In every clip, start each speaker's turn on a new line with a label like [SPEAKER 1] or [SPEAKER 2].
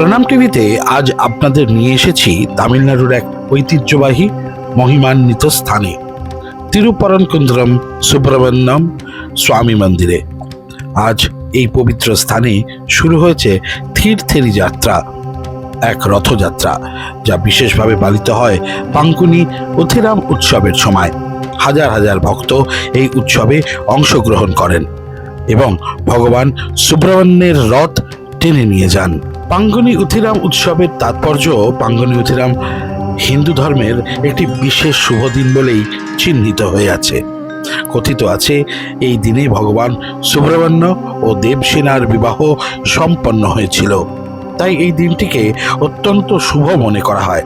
[SPEAKER 1] প্রণাম টিভিতে আজ আপনাদের নিয়ে এসেছি তামিলনাড়ুর এক ঐতিহ্যবাহী মহিমান্বিত স্থানে তিরুপরণকুন্দ্রম সুব্রমণ্যম স্বামী মন্দিরে। আজ এই পবিত্র স্থানে শুরু হয়েছে থির থেরি যাত্রা, এক রথযাত্রা, যা বিশেষভাবে পালিত হয় পাঙ্কুনি অথিরাম উৎসবের সময়। হাজার হাজার ভক্ত এই উৎসবে অংশগ্রহণ করেন এবং ভগবান সুব্রমণ্যের রথ টেনে নিয়ে যান। পাঙ্গনি উথিরাম উৎসবের তাৎপর্য, পাঙ্গনি উথিরাম হিন্দু ধর্মের একটি বিশেষ শুভ দিন বলেই চিহ্নিত হয়ে আছে। কথিত আছে, এই দিনে ভগবান সুব্রমণ্য ও দেবসেনার বিবাহ সম্পন্ন হয়েছিল। তাই এই দিনটিকে অত্যন্ত শুভ মনে করা হয়।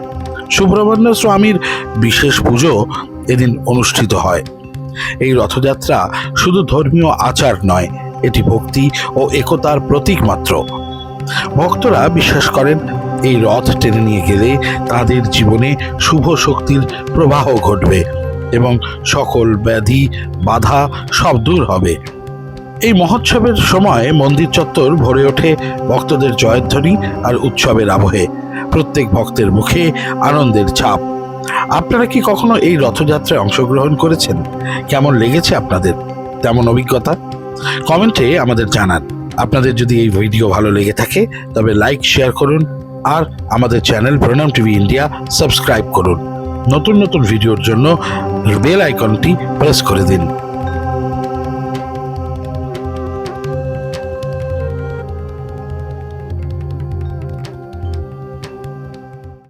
[SPEAKER 1] সুব্রমণ্য স্বামীর বিশেষ পুজো এদিন অনুষ্ঠিত হয়। এই রথযাত্রা শুধু ধর্মীয় আচার নয়, এটি ভক্তি ও একতার প্রতীক মাত্র। ভক্তরা বিশ্বাস করেন, এই রথ টেনে নিয়ে গেলে তাদের জীবনে শুভ শক্তির প্রবাহ ঘটবে এবং সকল ব্যাধি, বাধা সব দূর হবে। এই মহোৎসবের সময় মন্দির চত্বর ভরে ওঠে ভক্তদের জয়ধ্বনি আর উৎসবের আবহে। প্রত্যেক ভক্তের মুখে আনন্দের ছাপ। আপনারা কি কখনো এই রথযাত্রায় অংশগ্রহণ করেছেন? কেমন লেগেছে আপনাদের? তেমন অভিজ্ঞতা? কমেন্টে আমাদের জানান। আপনাদের যদি এই ভিডিও ভালো লেগে থাকে, তবে লাইক শেয়ার করুন আর আমাদের চ্যানেল প্রণাম টিভি ইন্ডিয়া সাবস্ক্রাইব করুন। নতুন নতুন ভিডিওর জন্য বেল আইকনটি প্রেস করে দিন।